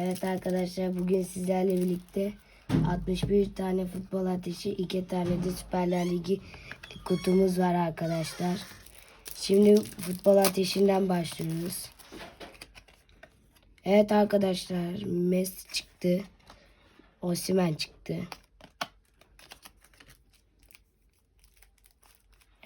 Evet arkadaşlar bugün sizlerle birlikte 61 tane futbol ateşi, 2 tane de Süperler Ligi kutumuz var arkadaşlar. Şimdi futbol ateşinden başlıyoruz. Evet arkadaşlar Messi çıktı. Osimhen çıktı.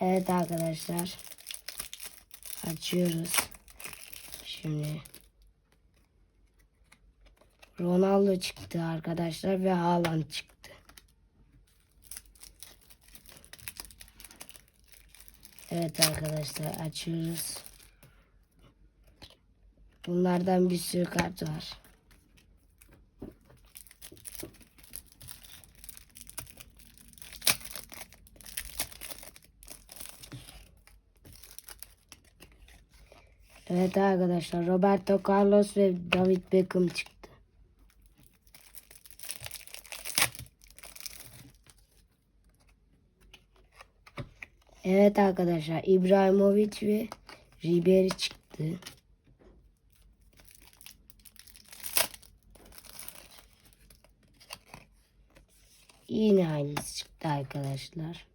Evet arkadaşlar. Açıyoruz. Şimdi Ronaldo çıktı arkadaşlar ve Haaland çıktı. Evet arkadaşlar açıyoruz. Bunlardan bir sürü kart var. Evet arkadaşlar Roberto Carlos ve David Beckham çıktı. Evet arkadaşlar İbrahimovic ve Ribery çıktı. Yine aynısı çıktı arkadaşlar.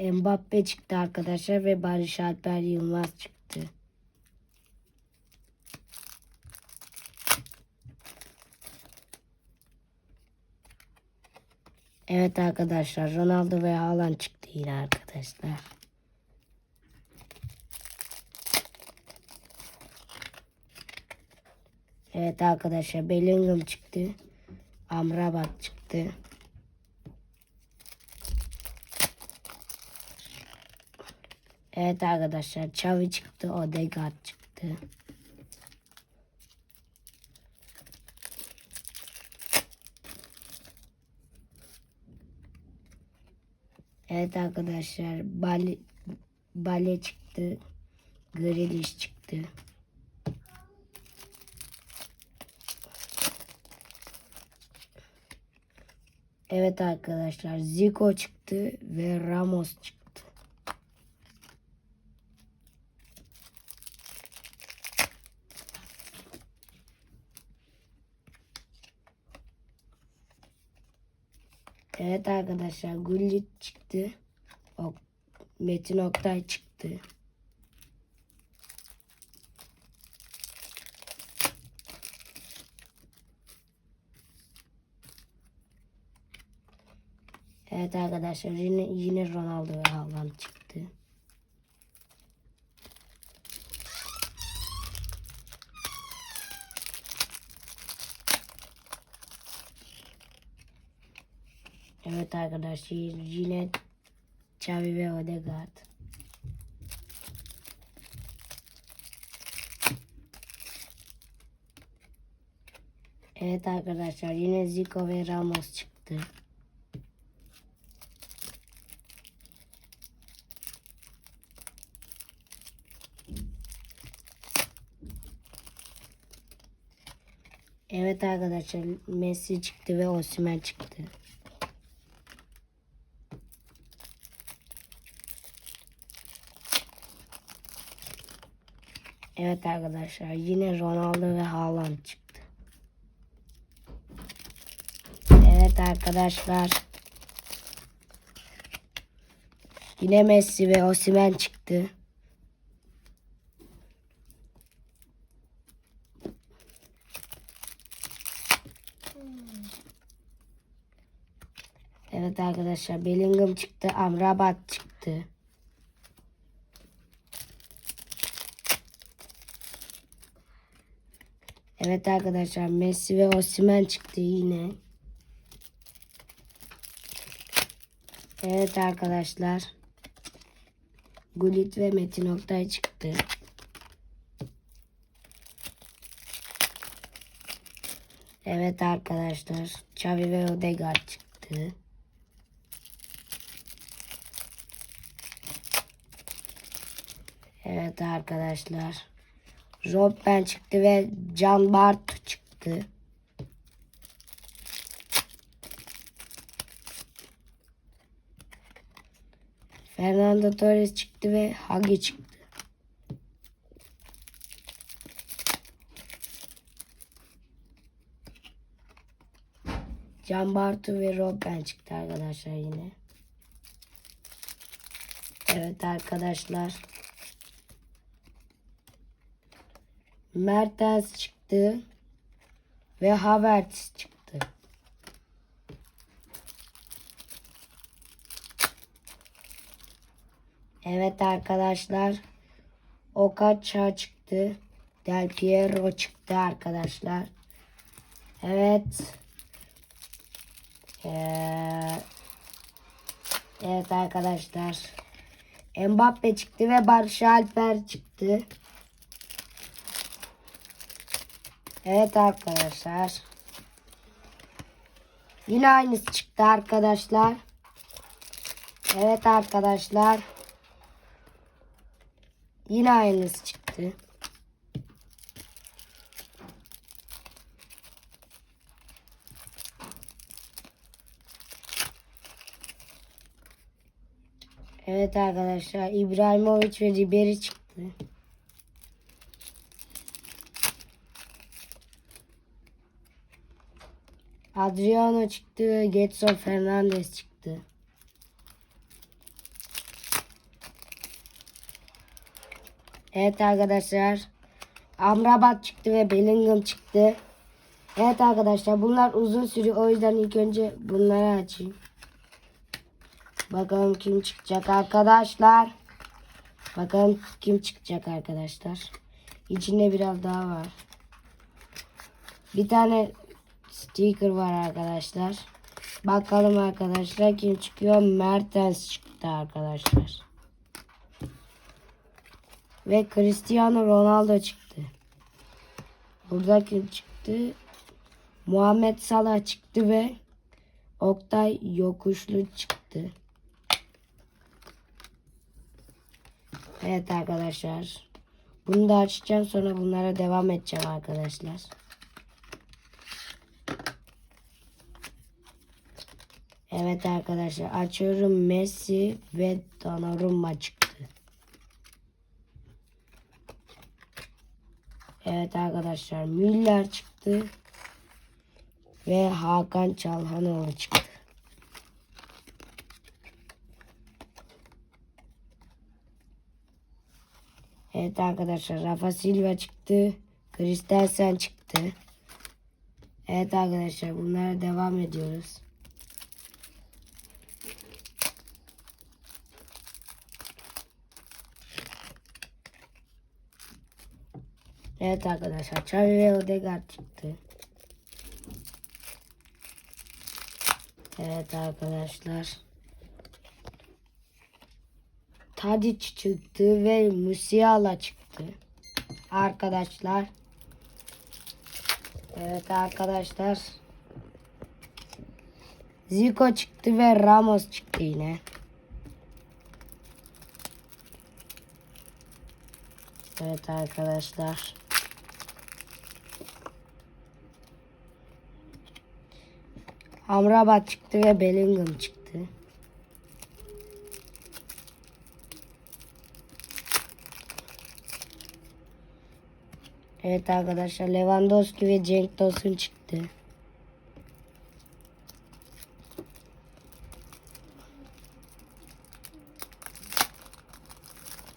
Mbappe çıktı arkadaşlar ve Barış Alper Yılmaz çıktı. Evet arkadaşlar Ronaldo ve Haaland çıktı yine arkadaşlar. Evet arkadaşlar Bellingham çıktı. Amrabat çıktı. Evet arkadaşlar Xavi çıktı. Odegaard çıktı. Evet arkadaşlar Bale, Bale çıktı. Grealish çıktı. Evet arkadaşlar Zico çıktı ve Ramos çıktı. Evet arkadaşlar Gullit çıktı. Ok, Metin Oktay çıktı. Evet arkadaşlar yine, yine Ronaldo ve Haaland çıktı. Evet arkadaşlar yine Xavi ve Odegaard. Evet arkadaşlar yine Zico ve Ramos çıktı. Evet arkadaşlar Messi çıktı ve Osimhen çıktı. Evet arkadaşlar yine Ronaldo ve Haaland çıktı. Evet arkadaşlar. Yine Messi ve Osimhen çıktı. Evet arkadaşlar Bellingham çıktı. Amrabat çıktı. Evet arkadaşlar Messi ve Osimhen çıktı yine. Evet arkadaşlar. Gullit ve Metin Oktay çıktı. Evet arkadaşlar. Xavi ve Odegaard çıktı. Evet arkadaşlar. Robben çıktı ve Can Bartu çıktı. Fernando Torres çıktı ve Hagi çıktı. Can Bartu ve Robben çıktı arkadaşlar yine. Evet arkadaşlar. Mertens çıktı. Ve Havertz çıktı. Evet arkadaşlar. Okaça çıktı. Del Piero çıktı arkadaşlar. Evet. Ee, evet arkadaşlar. Mbappe çıktı ve Barış Alper çıktı. Evet arkadaşlar. Yine aynısı çıktı arkadaşlar. Evet arkadaşlar. Yine aynısı çıktı. Evet arkadaşlar İbrahimovic ve Ribery çıktı. Adriano çıktı. Getson Fernandez çıktı. Evet arkadaşlar. Amrabat çıktı ve Bellingham çıktı. Evet arkadaşlar bunlar uzun sürüyor. O yüzden ilk önce bunları açayım. Bakalım kim çıkacak arkadaşlar. Bakalım kim çıkacak arkadaşlar. İçinde biraz daha var. Bir tane sticker var arkadaşlar. Bakalım arkadaşlar kim çıkıyor. Mertens çıktı arkadaşlar. Ve Cristiano Ronaldo çıktı. Burada kim çıktı? Muhammed Salah çıktı ve Oktay Yokuşlu çıktı. Evet arkadaşlar. Bunu da açacağım sonra bunlara devam edeceğim arkadaşlar. Evet arkadaşlar açıyorum Messi ve Donnarumma çıktı. Evet arkadaşlar Müller çıktı. Ve Hakan Çalhanoğlu çıktı. Evet arkadaşlar Rafa Silva çıktı. Christensen çıktı. Evet arkadaşlar bunlara devam ediyoruz. Evet arkadaşlar Xavi ve Odegaard çıktı. Evet arkadaşlar. Tadic çıktı ve Musiala çıktı. Arkadaşlar. Evet arkadaşlar. Zico çıktı ve Ramos çıktı yine. Evet arkadaşlar. Amrabat çıktı ve Bellingham çıktı. Evet arkadaşlar Lewandowski ve Cenk Tosun çıktı.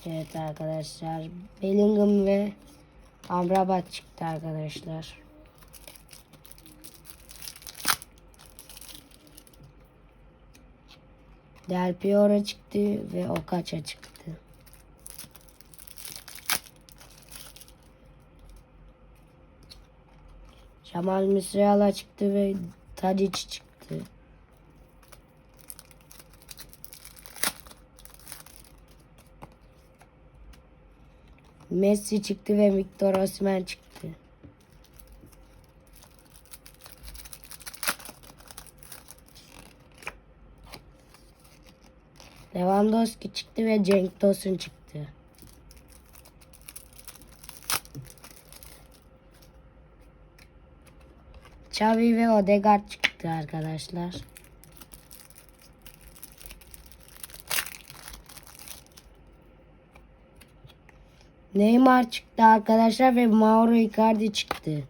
Evet arkadaşlar Bellingham ve Amrabat çıktı arkadaşlar. Del Piero çıktı ve Okaça çıktı. Jamal Musiala çıktı ve Tadic çıktı. Messi çıktı ve Victor Osimhen çıktı. Lewandowski çıktı ve Cenk Tosun çıktı. Xavi ve Odegaard çıktı arkadaşlar. Neymar çıktı arkadaşlar ve Mauro Icardi çıktı.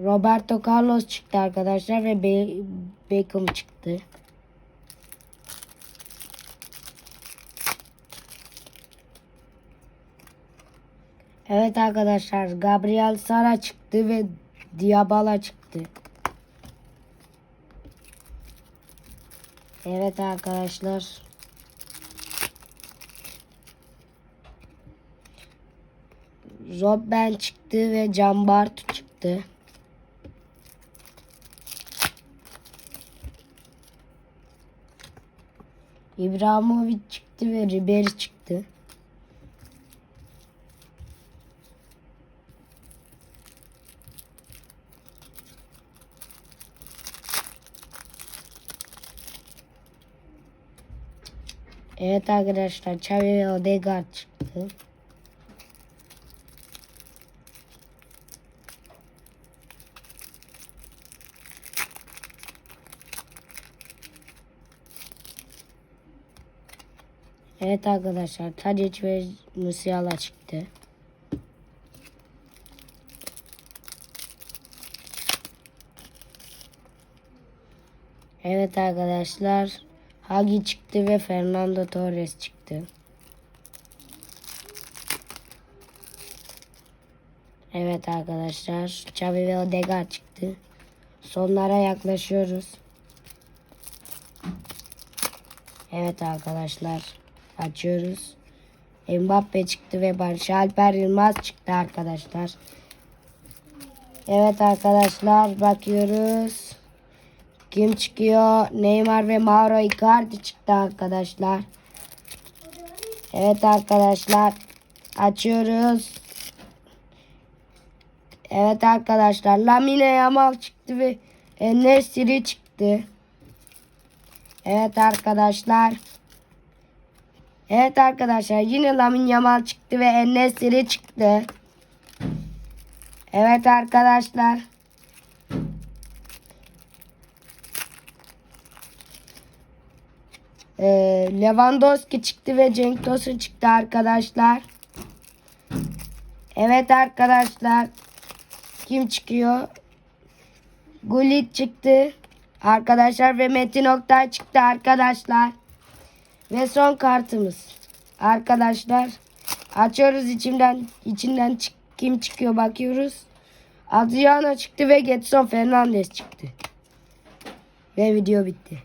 Roberto Carlos çıktı arkadaşlar ve Be- Beckham çıktı. Evet arkadaşlar Gabriel Sara çıktı ve Diabala çıktı. Evet arkadaşlar. Robben çıktı ve Can Bartu çıktı. İbrahimovic çıktı ve Ribery çıktı. Evet arkadaşlar Xavi ve Odegaard çıktı. Evet arkadaşlar Tadic ve Musiala çıktı. Evet arkadaşlar Hagi çıktı ve Fernando Torres çıktı. Evet arkadaşlar Xavi ve Odegaard çıktı. Sonlara yaklaşıyoruz. Evet arkadaşlar açıyoruz. Mbappe çıktı ve Barış Alper Yılmaz çıktı arkadaşlar. Evet arkadaşlar bakıyoruz. Kim çıkıyor? Neymar ve Mauro Icardi çıktı arkadaşlar. Evet arkadaşlar açıyoruz. Evet arkadaşlar Lamine Yamal çıktı ve Enesiri çıktı. Evet arkadaşlar. Evet arkadaşlar yine Lamin Yamal çıktı ve Enesiri çıktı. Evet arkadaşlar. Ee, Lewandowski çıktı ve Cenk Tosun çıktı arkadaşlar. Evet arkadaşlar. Kim çıkıyor? Gullit çıktı. Arkadaşlar ve Metin Oktay çıktı arkadaşlar. Ve son kartımız. Arkadaşlar açıyoruz içinden içinden çık, kim çıkıyor bakıyoruz. Adriano çıktı ve Getson Fernandez çıktı. Ve video bitti.